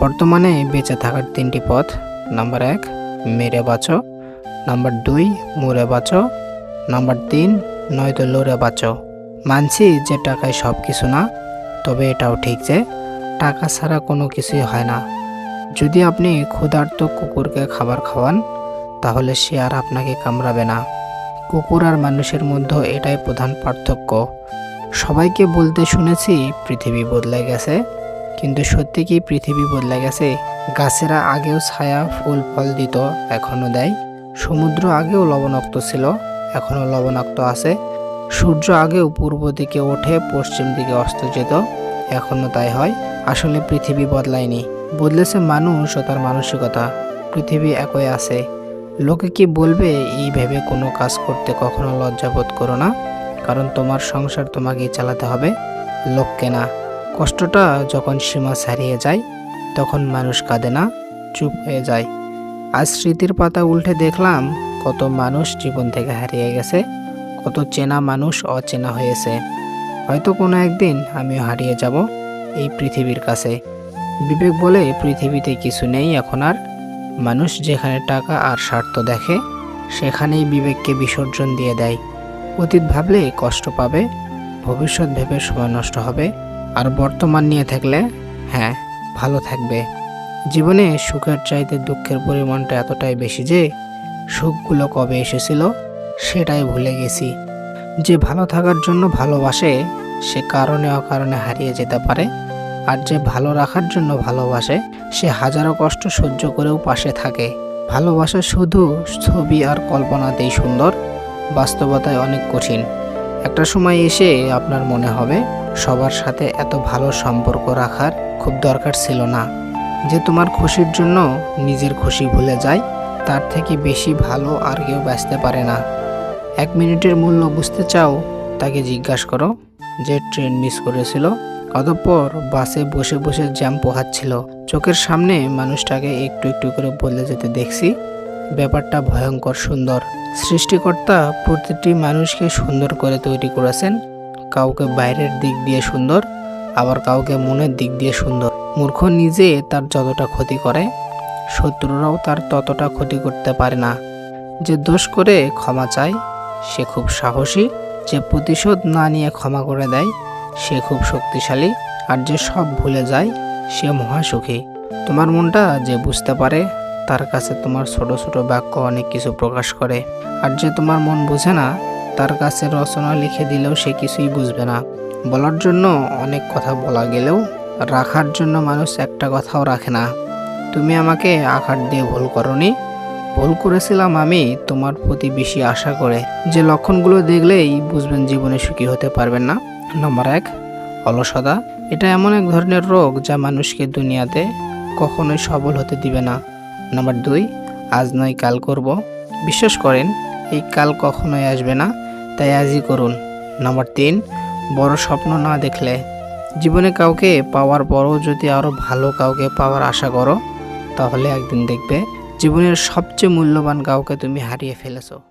বর্তমানে বেঁচে থাকার তিনটি পথ। নাম্বার এক, মেরে বাঁচো। নাম্বার দুই মুড়ে বাঁচো। নাম্বার তিন, নয়তো লড়ে বাঁচো। মানছি যে টাকায় সব কিছু না, তবে এটাও ঠিক যে টাকা ছাড়া কোনো কিছুই হয় না। যদি আপনি ক্ষুধার্ত কুকুরকে খাবার খাওয়ান, তাহলে সে আর আপনাকে কামড়াবে না। কুকুর আর মানুষের মধ্যে এটাই প্রধান পার্থক্য। সবাইকে বলতে শুনেছি, পৃথিবী বদলে গেছে। কিন্তু সত্যি কি পৃথিবী বদলে গেছে? গাছেরা আগেও ছায়া ফুল ফল দিত এখনও দেয়। সমুদ্র আগেও লবণাক্ত ছিল এখনও লবণাক্ত আছে। সূর্য আগেও পূর্ব দিকে ওঠে, পশ্চিম দিকে অস্ত যেত এখনও তাই হয়। আসলে পৃথিবী বদলায়নি। বদলেছে মানুষ ও তার মানসিকতা। পৃথিবী একই আছে। লোকে কি বলবে, এই ভেবে কোনো কাজ করতে কখনো লজ্জাবোধ করো না, কারণ তোমার সংসার তোমাকেই চালাতে হবে। লোককে না কষ্টটা যখন সীমা ছাড়িয়ে যায়, তখন মানুষ কাঁদে না, চুপ হয়ে যায়। আজ স্মৃতির পাতা উল্টে দেখলাম কত মানুষ জীবন থেকে হারিয়ে গেছে, কত চেনা মানুষ অচেনা হয়েছে। হয়তো কোনো একদিন আমিও হারিয়ে যাব এই পৃথিবীর কাছে। বিবেক বলে পৃথিবীতে কিছু নেই এখন আর। মানুষ যেখানে টাকা আর স্বার্থ দেখে, সেখানেই বিবেককে বিসর্জন দিয়ে দেয়। অতীত ভাবলে কষ্ট পাবে, ভবিষ্যৎ ভেবে সময় নষ্ট হবে। আর বর্তমান নিয়ে থাকলে হ্যাঁ ভালো থাকবে। জীবনে সুখের চাইতে দুঃখের পরিমাণটা এতটাই বেশি যে, সুখগুলো কবে এসেছিল সেটাই ভুলে গেছি। যে ভালো থাকার জন্য ভালোবাসে, সে কারণে অকারণে হারিয়ে যেতে পারে। আর যে ভালো রাখার জন্য ভালোবাসে, সে হাজারো কষ্ট সহ্য করেও পাশে থাকে। ভালোবাসা শুধু ছবি আর কল্পনাতেই সুন্দর, বাস্তবতায় অনেক কঠিন। একটা সময় এসে আপনার মনে হবে সবার সাথে এত ভালো সম্পর্ক রাখার খুব দরকার ছিল না। যে তোমার খুশির জন্য নিজের খুশি ভুলে যায়, তার থেকে বেশি ভালো আর কেউ বাঁচতে পারে না। এক মিনিটের মূল্য বুঝতে চাও, তাকে জিজ্ঞাসা করো যে ট্রেন মিস করেছিল। অতঃপর বাসে বসে বসে জ্যাম পোহাচ্ছিল। চোখের সামনে মানুষটাকে একটু একটু করে বলে যেতে দেখছি। ব্যাপারটা ভয়ঙ্কর সুন্দর। সৃষ্টিকর্তা প্রতিটি মানুষকে সুন্দর করে তৈরি করেছেন। কাউকে বাইরের দিক দিয়ে সুন্দর, আবার কাউকে মনের দিক দিয়ে সুন্দর। মূর্খ নিজে তার যতটা ক্ষতি করে, শত্রুরাও তার ততটা ক্ষতি করতে পারে না। যে দোষ করে ক্ষমা চায়, সে খুব সাহসী। যে প্রতিশোধ না নিয়ে ক্ষমা করে দেয়, সে খুব শক্তিশালী। আর যে সব ভুলে যায়, সে মহাসুখী। তোমার মনটা যে বুঝতে পারে, তার কাছে তোমার ছোট ছোট বাক্য অনেক কিছু প্রকাশ করে। আর যে তোমার মন বুঝে না তার কাছে রচনা লিখে দিলেও সে কিছুই বুঝবে না। বলার জন্য অনেক কথা বলা গেলেও রাখার জন্য মানুষ একটা কথাও রাখে না। তুমি আমাকে আঘাত দিয়ে ভুল করনি? ভুল করেছিলাম আমি তোমার প্রতি বেশি আশা করে। যে লক্ষণগুলো দেখলেই বুঝবেন জীবনে সুখী হতে পারবেন না। নম্বর এক, অলসতা। এটা এমন এক ধরনের রোগ যা মানুষকে দুনিয়াতে কখনোই সবল হতে দিবে না। নম্বর দুই, আজ নয় কাল করব। বিশ্বাস করেন, এই কাল কখনোই আসবে না। তাই আজই করুন। নাম্বার তিন, বড় স্বপ্ন না দেখলে। জীবনে কাউকে পাওয়ার পরও যদি আরও ভালো কাউকে পাওয়ার আশা করো, তাহলে একদিন দেখবে জীবনের সবচেয়ে মূল্যবান কাউকে তুমি হারিয়ে ফেলেছো।